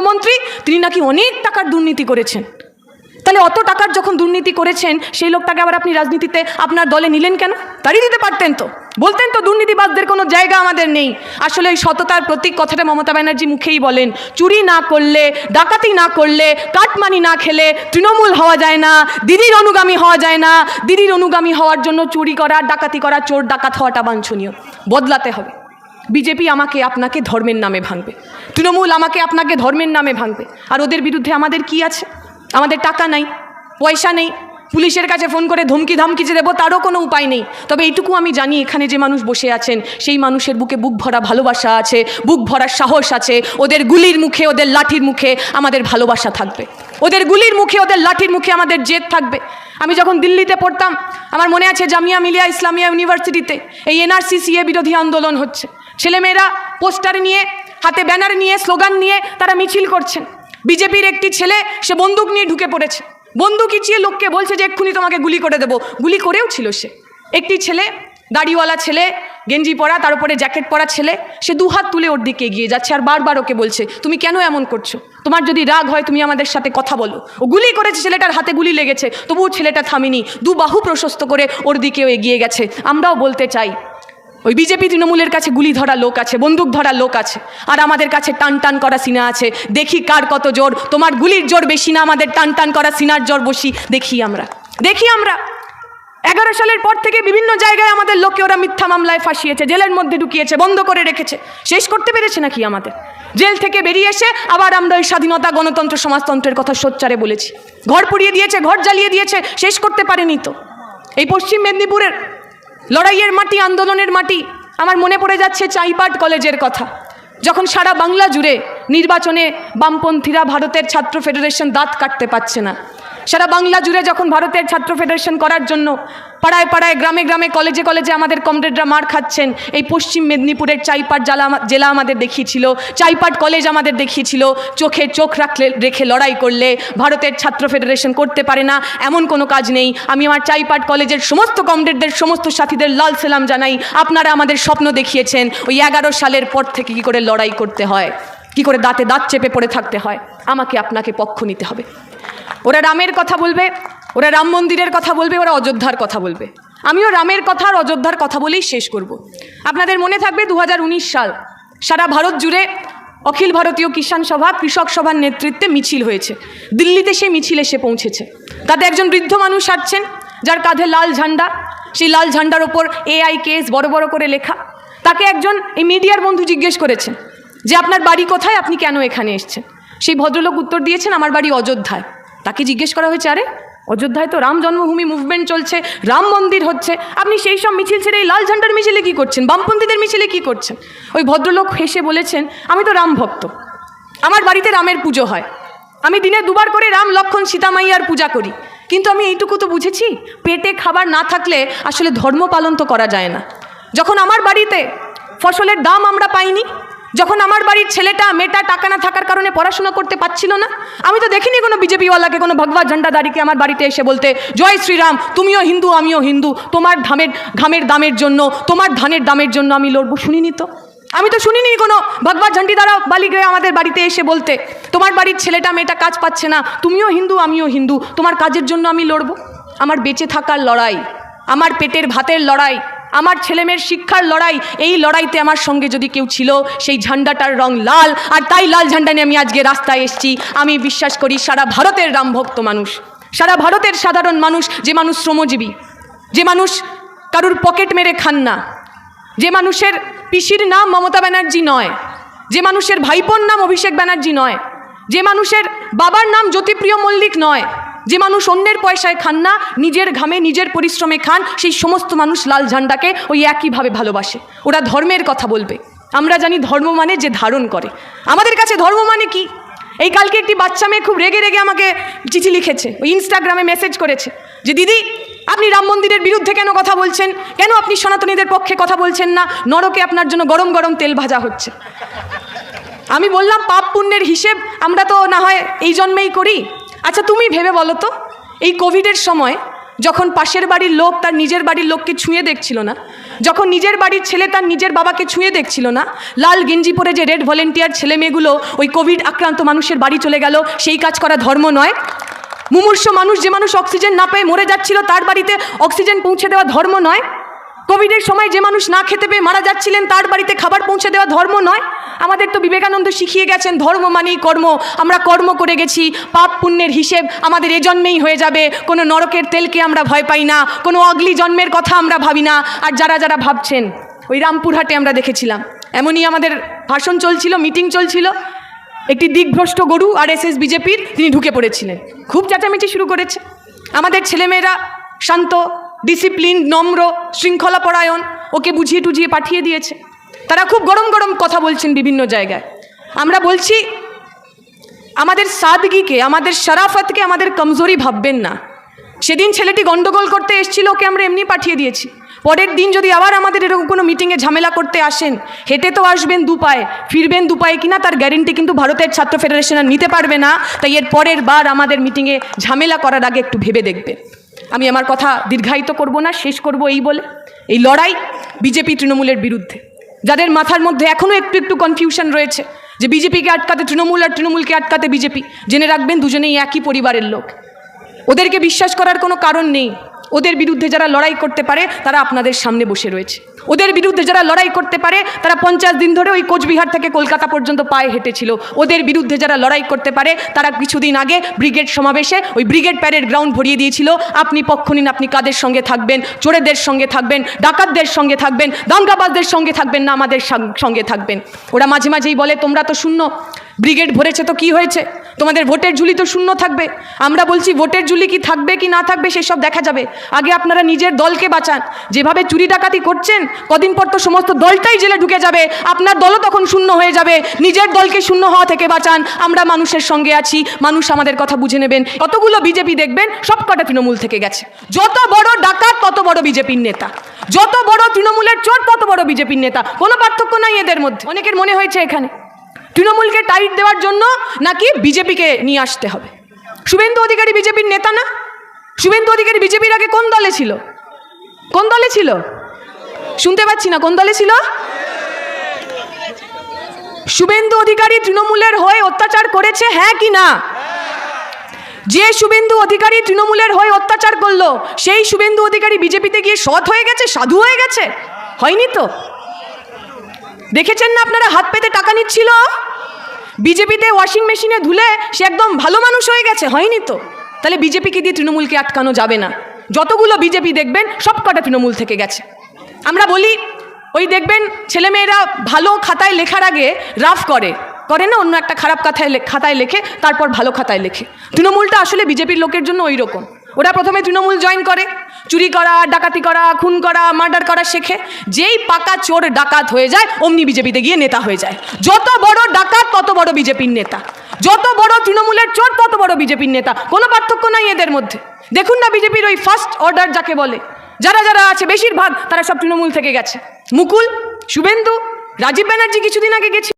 মন্ত্রী তিনি নাকি অনেক টাকার দুর্নীতি করেছেন। তাহলে অত টাকার যখন দুর্নীতি করেছেন, সেই লোকটাকে আবার আপনি রাজনীতিতে আপনার দলে নিলেন কেন? তাড়িয়ে দিতে পারতেন তো। বলতেন তো দুর্নীতিবাদদের কোনো জায়গা আমাদের নেই। আসলে ওই সততার প্রতীক কথাটা মমতা ব্যানার্জি মুখেই বলেন। চুরি না করলে, ডাকাতি না করলে, কাটমানি না খেলে তৃণমূল হওয়া যায় না, দিদির অনুগামী হওয়া যায় না। দিদির অনুগামী হওয়ার জন্য চুরি করা, ডাকাতি করা, চোর ডাকাত হওয়াটা বাঞ্ছনীয়। বদলাতে হবে। বিজেপি আমাকে আপনাকে ধর্মের নামে ভাঙবে। তৃণমূল আমাকে আপনাকে ধর্মের নামে ভাঙবে। আর ওদের বিরুদ্ধে আমাদের কি আছে? আমাদের টাকা নাই, পয়সা নেই। পুলিশের কাছে ফোন করে ধমকি ধামকি যে দেবো, তারও কোনো উপায় নেই। তবে এইটুকু আমি জানি, এখানে যে মানুষ বসে আছেন, সেই মানুষের বুকে বুক ভরা ভালোবাসা আছে, বুক ভরা সাহস আছে। ওদের গুলির মুখে, ওদের লাঠির মুখে আমাদের ভালোবাসা থাকবে। ওদের গুলির মুখে, ওদের লাঠির মুখে আমাদের জেদ থাকবে। আমি যখন দিল্লিতে পড়তাম, আমার মনে আছে জামিয়া মিলিয়া ইসলামিয়া ইউনিভার্সিটিতে, এই এনআরসি সিএ বিরোধী আন্দোলন হচ্ছে। ছেলেমেয়েরা পোস্টার নিয়ে, হাতে ব্যানার নিয়ে, স্লোগান নিয়ে তারা মিছিল করছেন। বিজেপির একটি ছেলে, সে বন্দুক নিয়ে ঢুকে পড়েছে। বন্দুক ইচিয়ে লোককে বলছে যে এক্ষুনি তোমাকে গুলি করে দেবো। গুলি করেও ছিল সে। একটি ছেলে, দাড়িওয়ালা ছেলে, গেঞ্জি পরা, তার উপরে জ্যাকেট পরা ছেলে, সে দু হাত তুলে ওর দিকে এগিয়ে যাচ্ছে আর বারবার ওকে বলছে, তুমি কেন এমন করছ? তোমার যদি রাগ হয়, তুমি আমাদের সাথে কথা বলো। ও গুলি করেছে ছেলেটার হাতে গুলি লেগেছে, তবুও ছেলেটা থামিনি। দু বাহু প্রশস্ত করে ওর দিকেও এগিয়ে গেছে। আমরাও বলতে চাই ওই বিজেপি তৃণমূলের কাছে গুলি ধরা লোক আছে, বন্দুক ধরা লোক আছে, আর আমাদের কাছে টান টান করা সিনা আছে। দেখি কার কত জোর, তোমার গুলির জোর বেশি না, আমাদের টান টান করা সিনার জোর বসি। দেখি আমরা দেখি আমরা। এগারো সালের পর থেকে বিভিন্ন জায়গায় আমাদের লোককে ওরা মিথ্যা মামলায় ফাঁসিয়েছে, জেলের মধ্যে ঢুকিয়েছে, বন্ধ করে রেখেছে। শেষ করতে পেরেছে নাকি আমাদের? জেল থেকে বেরিয়ে এসে আবার আমরা ওই স্বাধীনতা গণতন্ত্র সমাজতন্ত্রের কথা সোচ্চারে বলেছি। ঘর পুড়িয়ে দিয়েছে, ঘর জ্বালিয়ে দিয়েছে, শেষ করতে পারেনি তো। এই পশ্চিম মেদিনীপুরের লড়াইয়ের মাটি, আন্দোলনের মাটি। আমার মনে পড়ে যাচ্ছে চাইপাট কলেজের কথা। যখন সারা বাংলা জুড়ে নির্বাচনে বামপন্থীরা ভারতের ছাত্র ফেডারেশন দাঁত কাটতে পারছে না। সারা বাংলা জুড়ে যখন ভারতের ছাত্র ফেডারেশন করার জন্য পাড়ায় পাড়ায়, গ্রামে গ্রামে কলেজে কলেজে আমাদের কমরেডরা মার খাচ্ছেন, এই পশ্চিম মেদিনীপুরের চাইপাট জেলা জেলা আমাদের দেখিয়েছিল চাইপাট কলেজ আমাদের দেখিয়েছিল, চোখে চোখ রাখলে, রেখে লড়াই করলে ভারতের ছাত্র ফেডারেশন করতে পারে না, এমন কোনো কাজ নেই। আমি আমার চাইপাট কলেজের সমস্ত কমরেডদের সমস্ত সাথীদের লাল সেলাম জানাই, আপনারা আমাদের স্বপ্ন দেখিয়েছেন, ওই এগারো সালের পর থেকে কী করে লড়াই করতে হয়, কি করে দাঁতে দাঁত চেপে পড়ে থাকতে হয়, আমাকে আপনাকে পক্ষ নিতে হবে। ওরা রামের কথা বলবে, ওরা রাম মন্দিরের কথা বলবে, ওরা অযোধ্যার কথা বলবে। আমিও রামের কথা আর অযোধ্যার কথা বলেই শেষ করব। আপনাদের মনে থাকবে দু হাজার উনিশ সাল। সারা ভারত জুড়ে অখিল ভারতীয় কিষাণ সভা কৃষক সভার নেতৃত্বে মিছিল হয়েছে। দিল্লিতে সেই মিছিল এসে পৌঁছেছে। তাতে একজন বৃদ্ধ মানুষ আসছেন যার কাঁধে লাল ঝান্ডা। সেই লাল ঝান্ডার ওপর এআই কেস বড় বড় করে লেখা। তাকে একজন এই মিডিয়ার বন্ধু জিজ্ঞেস করেছেন যে, আপনার বাড়ি কোথায়? আপনি কেন এখানে এসছেন? সেই ভদ্রলোক উত্তর দিয়েছেন, আমার বাড়ি অযোধ্যায়। তাকে জিজ্ঞেস করা হয়েছে, আরে, অযোধ্যায় তো রাম জন্মভূমি মুভমেন্ট চলছে, রাম মন্দির হচ্ছে। আপনি সেই সব মিছিল ছেড়ে এই লাল ঝান্ডার মিছিলে কী করছেন? বামপন্থীদের মিছিলে কী করছেন? ওই ভদ্রলোক হেসে বলেছেন, আমি তো রাম ভক্ত। আমার বাড়িতে রামের পুজো হয়। আমি দিনে দুবার করে রাম, লক্ষণ সীতামাইয়ার পূজা করি। কিন্তু আমি এইটুকু তো বুঝেছি, পেটে খাবার না থাকলে আসলে ধর্ম পালন তো করা যায় না। যখন আমার বাড়িতে ফসলের দাম আমরা পাইনি যখন আমার বাড়ির ছেলেটা, মেয়েটা টাকা না থাকার কারণে পড়াশোনা করতে পারছিল না, আমি তো দেখিনি কোনো বিজেপিওয়ালাকে, কোনো ভগবা ঝান্ডাদারিকে আমার বাড়িতে এসে বলতে, জয় শ্রীরাম, তুমিও হিন্দু, আমিও হিন্দু, তোমার ধামের, ঘামের দামের জন্য, তোমার ধানের দামের জন্য আমি লড়বো। শুনিনি তো। আমি তো শুনিনি কোনো ভগবান ঝান্ডিদারা বালিকে আমাদের বাড়িতে এসে বলতে, তোমার বাড়ির ছেলেটা, মেয়েটা কাজ পাচ্ছে না, তুমিও হিন্দু, আমিও হিন্দু, তোমার কাজের জন্য আমি লড়বো। আমার বেঁচে থাকার লড়াই, আমার পেটের ভাতের লড়াই আমার ছেলেমেয়ের শিক্ষার লড়াই, এই লড়াইতে আমার সঙ্গে যদি কেউ ছিল, সেই ঝান্ডাটার রং লাল। আর তাই লাল ঝান্ডা নিয়ে আমি আজকে রাস্তায় এসেছি। আমি বিশ্বাস করি সারা ভারতের রামভক্ত মানুষ, সারা ভারতের সাধারণ মানুষ, যে মানুষ শ্রমজীবী, যে মানুষ কারুর পকেট মেরে খান না, যে মানুষের পিসির নাম মমতা ব্যানার্জি নয়, যে মানুষের ভাইপোর নাম অভিষেক ব্যানার্জি নয়, যে মানুষের বাবার নাম জ্যোতিপ্রিয় মল্লিক নয় যে মানুষ অন্যের পয়সায় খান না, নিজের ঘামে, নিজের পরিশ্রমে খান, সেই সমস্ত মানুষ লাল ঝান্ডাকে ওই একইভাবে ভালোবাসে। ওরা ধর্মের কথা বলবে। আমরা জানি ধর্ম মানে যে ধারণ করে। আমাদের কাছে ধর্ম মানে কি? এই কালকে একটি বাচ্চা মেয়ে খুব রেগে রেগে আমাকে চিঠি লিখেছে, ওই ইনস্টাগ্রামে মেসেজ করেছে যে, দিদি, আপনি রাম মন্দিরের বিরুদ্ধে কেন কথা বলছেন? কেন আপনি সনাতনীদের পক্ষে কথা বলছেন না? নরকে আপনার জন্য গরম গরম তেল ভাজা হচ্ছে। আমি বললাম, পাপ পুণ্যের হিসেব, আমরা তো না হয় এই জন্মেই করি। আচ্ছা তুমি ভেবে বলো তো, এই কোভিডের সময় যখন পাশের বাড়ির লোক তার নিজের বাড়ির লোককে ছুঁয়ে দেখছিল না, যখন নিজের বাড়ির ছেলে তার নিজের বাবাকে ছুঁয়ে দেখছিল না, লাল গেঞ্জি পরে যে রেড ভলেন্টিয়ার ছেলে মেয়েগুলো ওই কোভিড আক্রান্ত মানুষের বাড়ি চলে গেল, সেই কাজ করা ধর্ম নয়। মুমূর্ষ মানুষ যে মানুষ অক্সিজেন না পেয়ে মরে যাচ্ছিল, তার বাড়িতে অক্সিজেন পৌঁছে দেওয়া ধর্ম নয়। কোভিডের সময় যে মানুষ না খেতে পেয়ে মারা যাচ্ছিলেন, তার বাড়িতে খাবার পৌঁছে দেওয়া ধর্ম নয়। আমাদের তো বিবেকানন্দ শিখিয়ে গেছেন, ধর্ম মানেই কর্ম। আমরা কর্ম করে গেছি, পাপ পুণ্যের হিসেব আমাদের এ জন্মেই হয়ে যাবে। কোনো নরকের তেলকে আমরা ভয় পাই না, কোনো অগলি জন্মের কথা আমরা ভাবি না। আর যারা যারা ভাবছেন, ওই রামপুরহাটে আমরা দেখেছিলাম। এমনই আমাদের ভাষণ চলছিল, মিটিং চলছিল। একটি দিগ্ভ্রষ্ট গরু আর এস এস বিজেপির, তিনি ঢুকে পড়েছিলেন। খুব চেঁচামেচি শুরু করেছে। আমাদের ছেলেমেয়েরা শান্ত ডিসিপ্লিন নম্র শৃঙ্খলা পরায়ণ ওকে বুঝিয়ে টুঝিয়ে পাঠিয়ে দিয়েছে। তারা খুব গরম গরম কথা বলছেন বিভিন্ন জায়গায়। আমরা বলছি, আমাদের সাদগিকে, আমাদের শরাফতকে আমাদের কমজোরি ভাববেন না। সেদিন ছেলেটি গন্ডগোল করতে এসেছিল, ওকে আমরা এমনি পাঠিয়ে দিয়েছি। পরের দিন যদি আবার আমাদের এরকম কোনো মিটিংয়ে ঝামেলা করতে আসেন, হেঁটে তো আসবেন দু পায়ে, ফিরবেন দু পায়ে কিনা তার গ্যারেন্টি কিন্তু ভারতের ছাত্র ফেডারেশন আর নিতে পারবে না। তাই এর পরের বার আমাদের মিটিংয়ে ঝামেলা করার আগে একটু ভেবে দেখবেন। আমি আমার কথা দীর্ঘায়িত করব না, শেষ করব এই বলে। এই লড়াই বিজেপি তৃণমূলের বিরুদ্ধে। যাদের মাথার মধ্যে এখনও একটু একটু কনফিউশন রয়েছে যে বিজেপিকে আটকাতে তৃণমূল আর তৃণমূলকে আটকাতে বিজেপি। জেনে রাখবেন, দুজনেই একই পরিবারের লোক। ওদেরকে বিশ্বাস করার কোনো কারণ নেই। ওদের বিরুদ্ধে যারা লড়াই করতে পারে, তারা আপনাদের সামনে বসে রয়েছে। ওদের বিরুদ্ধে যারা লড়াই করতে পারে, তারা পঞ্চাশ দিন ধরে ওই কোচবিহার থেকে কলকাতা পর্যন্ত পায়ে হেঁটেছিল। ওদের বিরুদ্ধে যারা লড়াই করতে পারে, তারা কিছুদিন আগে ব্রিগেড সমাবেশে ওই ব্রিগেড প্যারেড গ্রাউন্ড ভরিয়ে দিয়েছিল। আপনি পক্ষ নিন, আপনি কাদের সঙ্গে থাকবেন? চোরেদের সঙ্গে থাকবেন, ডাকাতদের সঙ্গে থাকবেন, দাঙ্গাবাজদের সঙ্গে থাকবেন না আমাদের সঙ্গে থাকবেন। ওরা মাঝে মাঝেই বলে, তোমরা তো শূন্য, ব্রিগেড ভরেছে তো কি হয়েছে? তোমাদের ভোটের ঝুলি তো শূন্য থাকবে। আমরা বলছি ভোটের ঝুলি কি থাকবে কি না থাকবে সেসব দেখা যাবে। আগে আপনারা নিজের দলকে বাঁচান। যেভাবে চুরি ডাকাতি করছেন, কদিন পর তো সমস্ত দলটাই জেলে ঢুকে যাবে। আপনার দলও তখন শূন্য হয়ে যাবে। নিজের দলকে শূন্য হওয়া থেকে বাঁচান। আমরা মানুষের সঙ্গে আছি। মানুষ আমাদের কথা বুঝে নেবেন। কতগুলো বিজেপি দেখবেন সব কটা তৃণমূল থেকে গেছে। যত বড় ডাকাত, তত বড় বিজেপির নেতা। যত বড় তৃণমূলের চোর, তত বড় বিজেপির নেতা। কোনো পার্থক্য নাই এদের মধ্যে। অনেকের মনে হয়েছে এখানে। তৃণমূলকে টাইট দেওয়ার জন্য নাকি বিজেপিকে নিয়ে আসতে হবে? শুভেন্দু অধিকারী বিজেপির নেতা না? শুভেন্দু অধিকারী বিজেপির আগে কোন দলে ছিল? কোন দলে ছিল? শুনতে পাচ্ছি না, কোন দলে ছিল? শুভেন্দু অধিকারী তৃণমূলের হয়ে অত্যাচার করেছে হ্যাঁ কি না? যে শুভেন্দু অধিকারী তৃণমূলের হয়ে অত্যাচার করল, সেই শুভেন্দু অধিকারী বিজেপিতে গিয়ে সৎ হয়ে গেছে, সাধু হয়ে গেছে? হয়নি তো? দেখেছেন না আপনারা হাত পেতে টাকা নিচ্ছিল? বিজেপিতে ওয়াশিং মেশিনে ধুলে সে একদম ভালো মানুষ হয়ে গেছে, হয়নি তো? তাহলে বিজেপিকে দিয়ে তৃণমূলকে আটকানো যাবে না। যতগুলো বিজেপি দেখবেন, সব কটা তৃণমূল থেকে গেছে। আমরা বলি, ওই দেখবেন ছেলেমেয়েরা ভালো খাতায় লেখার আগে রাফ করে। করে না, অন্য একটা খারাপ খাতায় খাতায় লেখে, তারপর ভালো খাতায় লেখে। তৃণমূলটা আসলে বিজেপির লোকের জন্য ওই রকম। ওরা প্রথমে তৃণমূল জয়েন করে। চুরি করা, ডাকাতি করা, খুন করা মার্ডার করা শেখে। যেই পাকা চোর ডাকাত হয়ে যায়, অমনি বিজেপিতে গিয়ে নেতা হয়ে যায়। যত বড় ডাকাত, তত বড় বিজেপির নেতা। যত বড় তৃণমূলের চোর, তত বড় বিজেপির নেতা। কোনো পার্থক্য নাই এদের মধ্যে। দেখুন না বিজেপির ওই ফার্স্ট অর্ডার যাকে বলে। যারা যারা আছে, বেশিরভাগ, তারা সব তৃণমূল থেকে গেছে। মুকুল, শুভেন্দু, রাজীব ব্যানার্জি কিছুদিন আগে গেছে